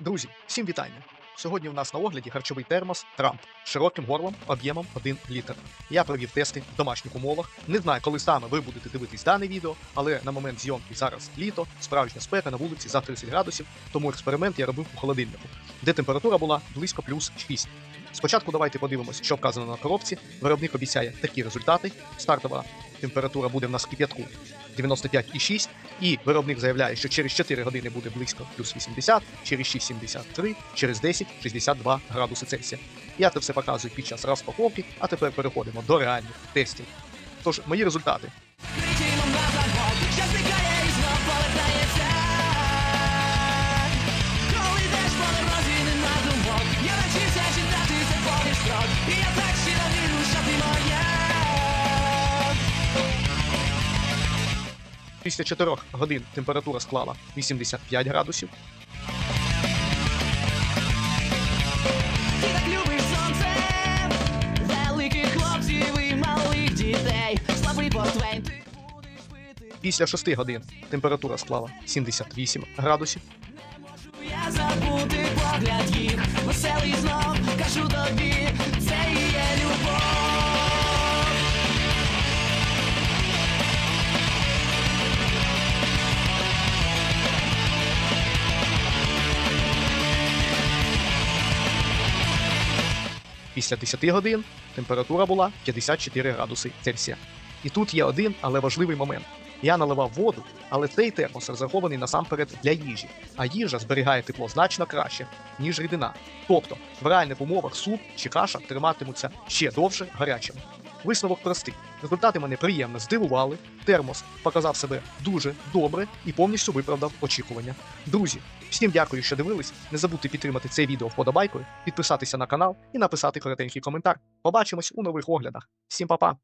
Друзі, всім вітання! Сьогодні у нас на огляді харчовий термос Трамп широким горлом об'ємом 1 літр. Я провів тести в домашніх умовах. Не знаю, коли саме ви будете дивитись дане відео, але на момент зйомки зараз літо, справжня спека на вулиці за 30 градусів, тому експеримент я робив у холодильнику, де температура була близько плюс 6. Спочатку давайте подивимося, що вказано на коробці. Виробник обіцяє такі результати. Стартова температура буде в нас кип'ятку 95,6, і виробник заявляє, що через 4 години буде близько плюс 80, через 6 73, через 10 62 градуси Цельсія. Я це все показую під час розпаковки, а тепер переходимо до реальних тестів. Тож, мої результати. Після 4 годин температура склала 85 градусів. Після 6 годин температура склала 78 градусів. Я забути погляд їх, веселий знов, кажу тобі, Після 10 годин температура була 54 градуси Цельсія. І тут є один, але важливий момент. Я наливав воду, але цей термос розрахований насамперед для їжі, а їжа зберігає тепло значно краще, ніж рідина. Тобто в реальних умовах суп чи каша триматимуться ще довше гарячими. Висновок простий. Результати мене приємно здивували. Термос показав себе дуже добре і повністю виправдав очікування. Друзі, всім дякую, що дивились. Не забудьте підтримати це відео вподобайкою, підписатися на канал і написати коротенький коментар. Побачимось у нових оглядах. Всім па-па!